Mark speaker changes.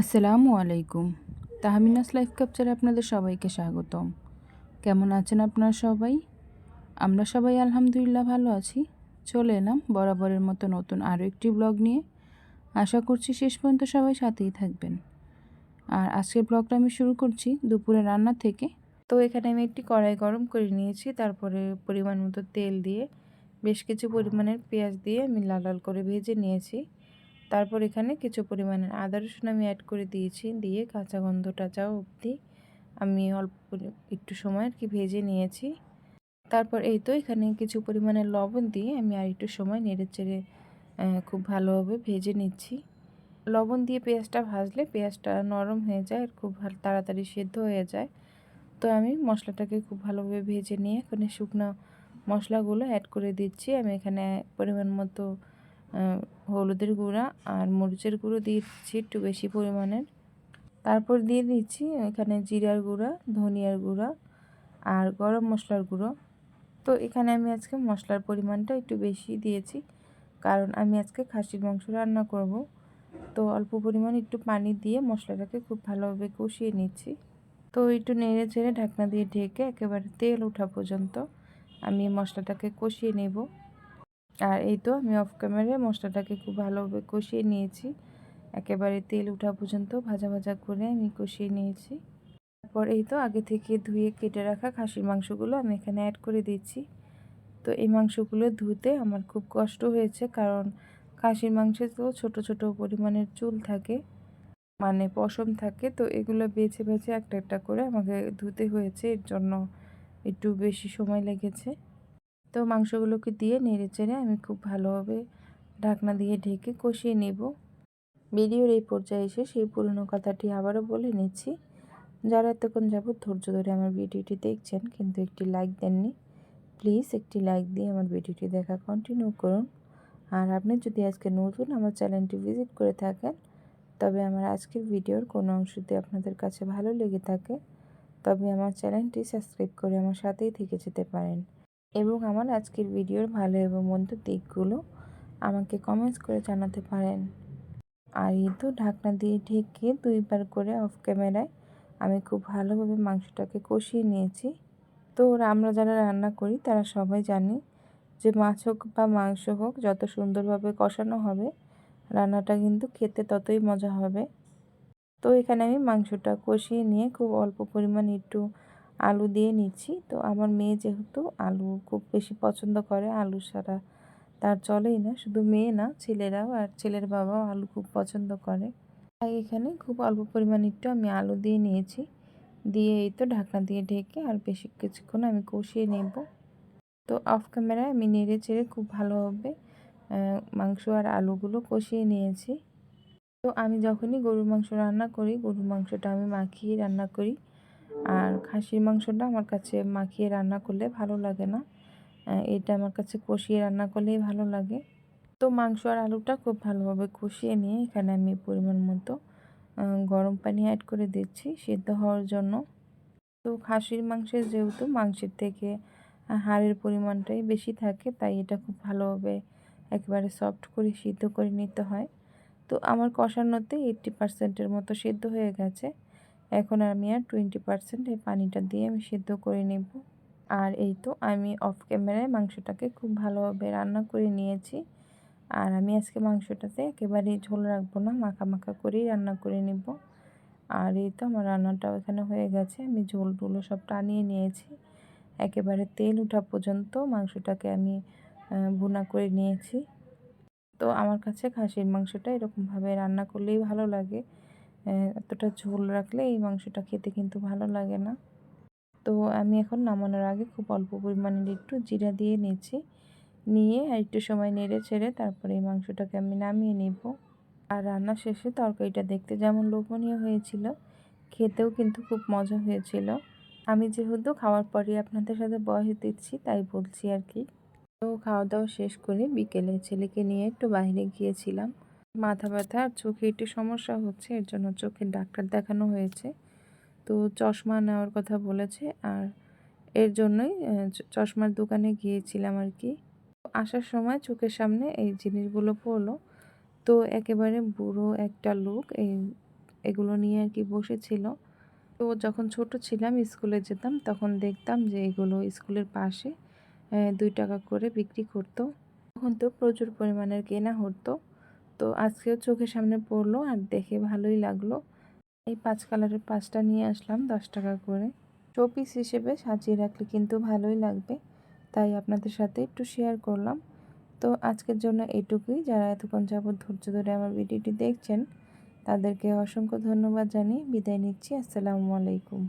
Speaker 1: আসসালামু আলাইকুম। তাহমিনাস লাইফ ক্যাপচারে আপনাদের সবাইকে স্বাগতম। কেমন আছেন আপনারা সবাই? আমরা সবাই আলহামদুলিল্লাহ ভালো আছি। চলে এলাম বরাবরের মতো নতুন আরও একটি ব্লগ নিয়ে। আশা করছি শেষ পর্যন্ত সবাই সাথেই থাকবেন। আর আজকের ব্লগটা আমি শুরু করছি দুপুরে রান্না থেকে। তো এখানে আমি একটি কড়াই গরম করে নিয়েছি, তারপরে পরিমাণ মতো তেল দিয়ে, বেশ কিছু পরিমাণের পেঁয়াজ দিয়ে আমি লাল লাল করে ভেজে নিয়েছি। তারপর এখানে কিছু পরিমাণের আদা রসুন আমি অ্যাড করে দিয়েছি। দিয়ে কাঁচা গন্ধটা যাও অবধি আমি অল্প একটু সময় আর কি ভেজে নিয়েছি। তারপর এই তো এখানে কিছু পরিমাণের লবণ দিয়ে আমি আর একটু সময় নেড়ে চেড়ে খুব ভালোভাবে ভেজে নিচ্ছি। লবণ দিয়ে পেঁয়াজটা ভাজলে পেঁয়াজটা নরম হয়ে যায় আর খুব ভালো তাড়াতাড়ি সেদ্ধ হয়ে যায়। তো আমি মশলাটাকে খুব ভালোভাবে ভেজে নিয়ে এখানে শুকনো মশলাগুলো অ্যাড করে দিচ্ছি। আমি এখানে পরিমাণ মতো হলুদের গুঁড়া আর মরিচের গুঁড়ো দিচ্ছি একটু বেশি পরিমাণের। তারপর দিয়ে দিচ্ছি এখানে জিরার গুঁড়া, ধনিয়ার গুঁড়া আর গরম মশলার গুঁড়ো। তো এখানে আমি আজকে মশলার পরিমাণটা একটু বেশি দিয়েছি, কারণ আমি আজকে খাসির মাংস রান্না করব। তো অল্প পরিমাণ একটু পানি দিয়ে মশলাটাকে খুব ভালোভাবে কষিয়ে নিচ্ছি। তো একটু নেড়ে চেড়ে ঢাকনা দিয়ে ঢেকে একেবারে তেল ওঠা পর্যন্ত আমি মশলাটাকে কষিয়ে নেব। আর এই তো আমি অফ ক্যামেরায় মশলাটাকে খুব ভালোভাবে কষিয়ে নিয়েছি। একেবারে তেল ওঠা পর্যন্ত ভাজা ভাজা করে আমি কষিয়ে নিয়েছি। তারপর এই তো আগে থেকে ধুয়ে কেটে রাখা খাসির মাংসগুলো আমি এখানে অ্যাড করে দিচ্ছি তো এই মাংসগুলো ধুতে আমার খুব কষ্ট হয়েছে কারণ খাসির মাংসে তো ছোট ছোট পরিমাণের চুল থাকে মানে পশম থাকে, তো এগুলো বেছে বেছে একটা একটা করে আমাকে ধুতে হয়েছে। এর জন্য একটু বেশি সময় লেগেছে। তো মাংসগুলোকে দিয়ে নেড়ে চেড়ে আমি খুব ভালোভাবে ঢাকনা দিয়ে ঢেকে কষিয়ে নেব। ভিডিওর এই পর্যায়ে এসে সেই পুরনো কথাটি আবারও বলে নিচ্ছি। যারা এতক্ষণ যাবৎ ধৈর্য ধরে আমার ভিডিওটি দেখছেন কিন্তু একটি লাইক দেননি প্লিজ একটি লাইক দিয়ে আমার ভিডিওটি দেখা কন্টিনিউ করুন। আর আপনি যদি আজকে নতুন আমার চ্যানেলটি ভিজিট করে থাকেন, তবে আমার আজকের ভিডিওর কোনো অংশতে আপনাদের কাছে ভালো লেগে থাকে, তবে আমার চ্যানেলটি সাবস্ক্রাইব করে আমার সাথেই থেকে যেতে পারেন। এবং আমার আজকের ভিডিওর ভালো এবং মন্দ দিকগুলো আমাকে কমেন্টস করে জানাতে পারেন। আর এই তো ঢাকনা দিয়ে ঢেকে দুইবার করে অফ ক্যামেরায় আমি খুব ভালোভাবে মাংসটাকে কষিয়ে নিয়েছি। তো আমরা যারা রান্না করি, তারা সবাই জানি যে মাছ হোক বা মাংস হোক, যত সুন্দরভাবে কষানো হবে, রান্নাটা কিন্তু খেতে ততই মজা হবে। তো এখানে আমি মাংসটা কষিয়ে নিয়ে খুব অল্প পরিমাণ একটু আলু দিয়ে নিচ্ছি। তো আমার মেয়ে যেহেতু আলু খুব বেশি পছন্দ করে, আলু সারা তার চলেই না। শুধু মেয়ে না, ছেলেরাও আর ছেলের বাবাও আলু খুব পছন্দ করে। তাই এখানে খুব অল্প পরিমাণ একটু আমি আলু দিয়ে নিয়েছি। দিয়ে এই তো ঢাকনা দিয়ে ঢেকে আর বেশি কিছুক্ষণ আমি কষিয়ে নেব। তো অফ ক্যামেরায় আমি নেড়ে চেড়ে খুব ভালোভাবে মাংস আর আলুগুলো কষিয়ে নিয়েছি। তো আমি যখনই গরুর মাংস রান্না করি, গরুর মাংসটা আমি মাখিয়ে রান্না করি। আর খাসির মাংসটা আমার কাছে মাখিয়ে রান্না করলে ভালো লাগে না। এটা আমার কাছে কষিয়ে রান্না করলেই ভালো লাগে। তো মাংস আর আলুটা খুব ভালোভাবে কষিয়ে নিয়ে এখানে আমি পরিমাণ মতো গরম পানি অ্যাড করে দিচ্ছি সিদ্ধ হওয়ার জন্য। তো খাসির মাংসের যেহেতু মাংসের থেকে হাড়ের পরিমাণটাই বেশি থাকে, তাই এটা খুব ভালোভাবে একেবারে সফট করে সিদ্ধ করে নিতে হয়। তো আমার কষানোতে এইট্টি পার্সেন্টের মতো সিদ্ধ হয়ে গেছে। এখন আমি আর টোয়েন্টি পারসেন্ট এই পানিটা দিয়ে আমি সিদ্ধ করে নেব। আর এই তো আমি অফ ক্যামেরায় মাংসটাকে খুব ভালোভাবে রান্না করে নিয়েছি। আর আমি আজকে মাংসটাতে একেবারেই ঝোল রাখব না, মাখা মাখা করেই রান্না করে নেব। আর এই তো আমার রান্নাটাও এখানে হয়ে গেছে। আমি ঝোল টুলো সব টানিয়ে নিয়েছি। একেবারে তেল ওঠা পর্যন্ত মাংসটাকে আমি ভুনা করে নিয়েছি। তো আমার কাছে খাসির মাংসটা এরকমভাবে রান্না করলেই ভালো লাগে। এতটা ঝোল রাখলে এই মাংসটা খেতে কিন্তু ভালো লাগে না। তো আমি এখন নামানোর আগে খুব অল্প পরিমাণের একটু জিরা দিয়ে নিয়েছি। নিয়ে আর একটু সময় নেড়ে ছেড়ে তারপরে এই মাংসটাকে আমি নামিয়ে নিব। আর রান্না শেষে তরকারিটা দেখতে যেমন লোভনীয় হয়েছিল, খেতেও কিন্তু খুব মজা হয়েছিল। আমি যেহেতু খাওয়ার পরে আপনাদের সাথে বয়স দিচ্ছি, তাই বলছি আর কি। তো খাওয়া দাওয়া শেষ করে বিকেলে ছেলেকে নিয়ে একটু বাইরে গিয়েছিলাম। মাথা ব্যথা আর চোখে একটু সমস্যা হচ্ছে, এর জন্য চোখের ডাক্তার দেখানো হয়েছে। তো চশমা নেওয়ার কথা বলেছে আর এর জন্যই চশমার দোকানে গিয়েছিলাম আর কি। আসার সময় চোখের সামনে এই জিনিসগুলো পড়ল। তো একেবারে বুড়ো একটা লোক এই, এগুলো নিয়ে আর কি বসেছিল। তো যখন ছোট ছিলাম, স্কুলে যেতাম, তখন দেখতাম যে এগুলো স্কুলের পাশে দুই টাকা করে বিক্রি করতো। তখন তো প্রচুর পরিমাণের কেনা হতো। তো আজকেও চোখের সামনে পড়ল আর দেখে ভালোই লাগল। এই পাঁচ কালারের পাঁচটা নিয়ে আসলাম দশ টাকা করে। শোপিস হিসেবে সাজিয়ে রাখলে কিন্তু ভালোই লাগবে। তাই আপনাদের সাথে একটু শেয়ার করলাম। তো আজকের জন্য এইটুকুই যারা এতক্ষণ যাবৎ ধৈর্য ধরে আমার ভিডিওটি দেখছেন, তাদেরকে অসংখ্য ধন্যবাদ জানিয়ে বিদায় নিচ্ছি। আসসালামু আলাইকুম।